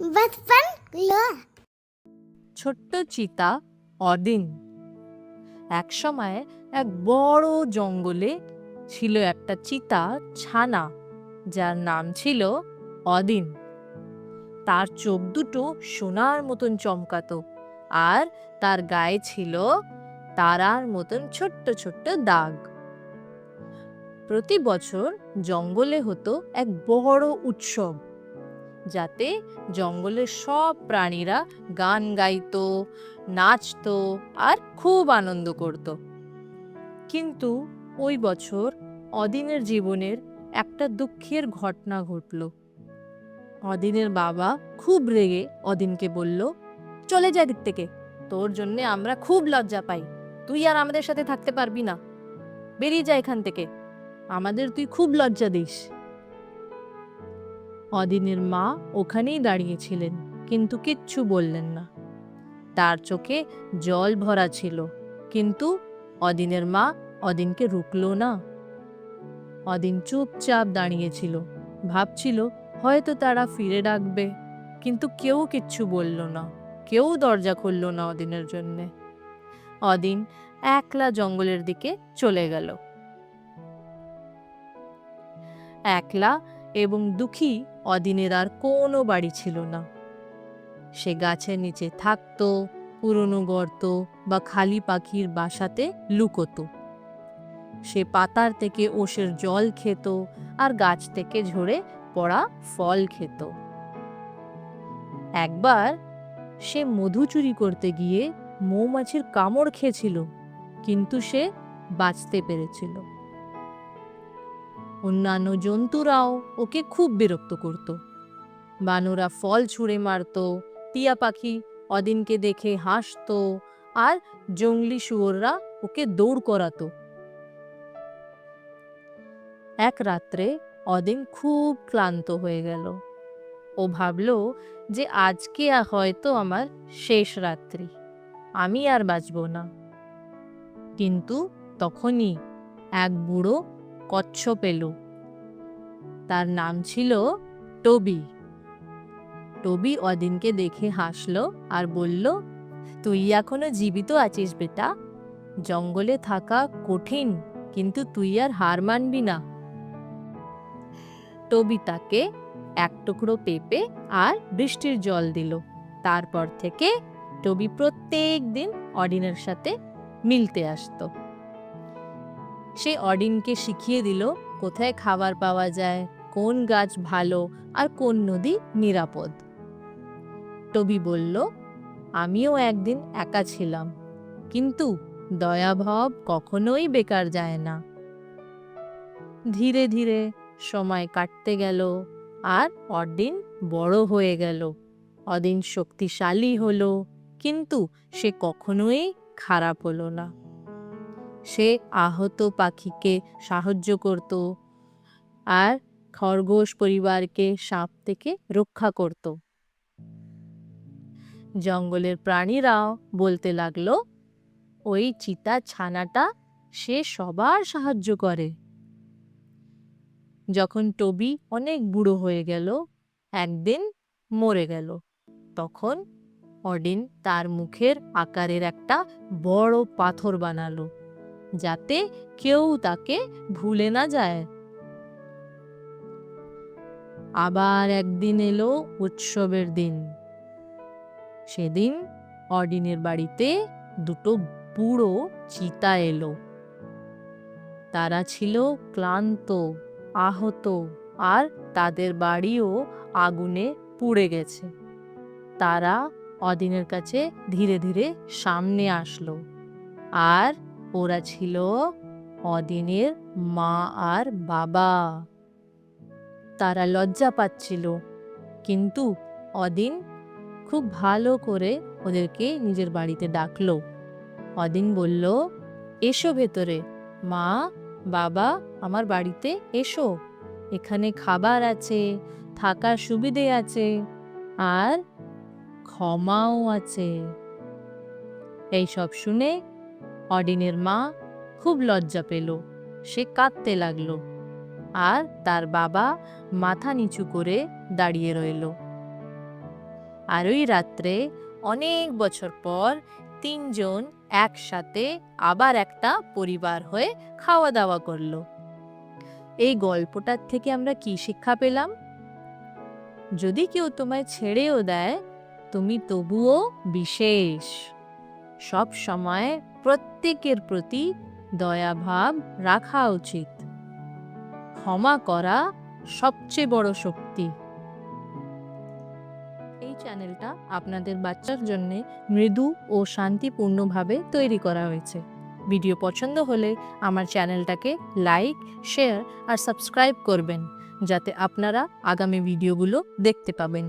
बचपन लो ছোট্ট চিতা অদিন একসময় এক বড় জঙ্গলে ছিল একটা চিতা ছানা যার নাম ছিল অদিন তার চোখ দুটো সোনার মতন চমকাতো আর তার গায়ে ছিল তারার মতন ছোট্ট ছোট্ট দাগ প্রতি বছর জঙ্গলে হতো এক বড় উৎসব যাতে জঙ্গলের সব প্রাণীরা গান গাইতো, নাচতো আর খুব আনন্দ করত। কিন্তু ওই বছর অদিনের জীবনের একটা দুঃখের ঘটনা ঘটল। অদিনের বাবা খুব রেগে অদিনকে বলল, চলে যা দিক থেকে, তোর জন্যে আমরা খুব লজ্জা পাই। তুই আর আমাদের সাথে থাকতে পারবি না। বেরিয়ে যা এখান থেকে। আমাদের তুই খুব লজ্জা দিস। অদিনের মা ওখানেই দাঁড়িয়েছিলেন, কিন্তু কিচ্ছু বললেন না। তার চোখে জল ভরা ছিল, কিন্তু অদিনের মা অদিনকে রুকলো না। অদিন চুপচাপ দাঁড়িয়েছিল, ভাবছিল হয়তো তারা ফিরে ডাকবে, কিন্তু কেউ কিচ্ছু বলল না, কেউ দরজা খুলল না অদিনের জন্যে। অদিন একলা জঙ্গলের দিকে চলে গেল। একলা এবং দুঃখী অদিনের আর কোনো বাড়ি ছিল না। সে গাছের নিচে থাকতো, পুরনো গর্ত বা খালি পাখির বাসাতে লুকোতো। সে পাতার থেকে ওষের জল খেত আর গাছ থেকে ঝরে পড়া ফল খেত। একবার সে মধু চুরি করতে গিয়ে মৌমাছির কামড় খেয়েছিল, কিন্তু সে বাঁচতে পেরেছিল। অন্যান্য জন্তুরাও ওকে খুব বিরক্ত করত। বানরা ফল ছুঁড়ে মারত, টিয়া পাখি অদিনকে দেখে হাসতো, আর জঙ্গলি শুয়োররা ওকে দৌড় করাতো। এক রাত্রে অদিন খুব ক্লান্ত হয়ে গেল। ও ভাবল যে আজকে হয়তো আমার শেষ রাত্রি, আমি আর বাঁচব না। কিন্তু তখনই এক বুড়ো কচ্ছপ এলো তার নাম ছিল টবি। টবি অদিনকে দেখে হাসলো আর বলল, তুই এখনও জীবিত আছিস বেটা। জঙ্গলে থাকা কঠিন, কিন্তু তুই আর হার মানবি না। টবি তাকে এক টুকরো পেঁপে আর বৃষ্টির জল দিল। তারপর থেকে টবি প্রত্যেক দিন অডিনের সাথে মিলতে আসতো। সে অডিনকে শিখিয়ে দিল কোথায় খাবার পাওয়া যায়, কোন গাছ ভালো আর কোন নদী নিরাপদ। টবি বলল, আমিও একদিন একা ছিলাম, কিন্তু দয়াভাব কখনোই বেকার যায় না। ধীরে ধীরে সময় কাটতে গেল আর অদিন বড় হয়ে গেল। অদিন শক্তিশালী হলো, কিন্তু সে কখনোই খারাপ হলো না। সে আহত পাখিকে সাহায্য করত আর খরগোশ পরিবারকে সাপ থেকে রক্ষা করত। জঙ্গলের প্রাণীরাও বলতে লাগল, ওই চিতা ছানাটা সে সবার সাহায্য করে। যখন টবি অনেক বুড়ো হয়ে গেল, একদিন মরে গেল। তখন অডিন তার মুখের আকারের একটা বড় পাথর বানালো। যাতে কেউ তাকে ভুলে না যায়। আবার একদিন এলো উৎসবের দিন। সেদিন অডিনের বাড়িতে দুটো বুড়ো চিতা এলো। তারা ছিল ক্লান্ত, আহত আর তাদের বাড়িও আগুনে পুড়ে গেছে। তারা অদিনের কাছে ধীরে ধীরে সামনে আসলো। আর ওরা ছিল অদিনের মা আর বাবা। তারা লজ্জা পাচ্ছিল, কিন্তু অদিন খুব ভালো করে ওদেরকে নিজের বাড়িতে ডাকলো। অদিন বলল, এসো ভেতরে, মা, বাবা, আমার বাড়িতে এসো। এখানে খাবার আছে, থাকার সুবিধে আছে, আর ক্ষমাও আছে। এই সব শুনে অডিনের মা খুব লজ্জা পেল। সে কাঁদতে লাগল আর তার বাবা মাথা নিচু করে দাঁড়িয়ে রইল। আর ওই রাত্রে অনেক বছর পর তিনজন একসাথে আবার একটা পরিবার হয়ে খাওয়া দাওয়া করল। এই গল্পটার থেকে আমরা কি শিক্ষা পেলাম? যদি কেউ তোমায় ছেড়েও দেয়, তুমি তবুও বিশেষ। সব সময় প্রত্যেকের প্রতি দয়াভাব রাখা উচিত। ক্ষমা করা সবচেয়ে বড় শক্তি। এই চ্যানেলটা আপনাদের বাচ্চার জন্য মৃদু ও শান্তিপূর্ণভাবে তৈরি করা হয়েছে। ভিডিও পছন্দ হলে আমার চ্যানেলটাকে লাইক, শেয়ার আর সাবস্ক্রাইব করবেন, যাতে আপনারা আগামী ভিডিওগুলো দেখতে পাবেন।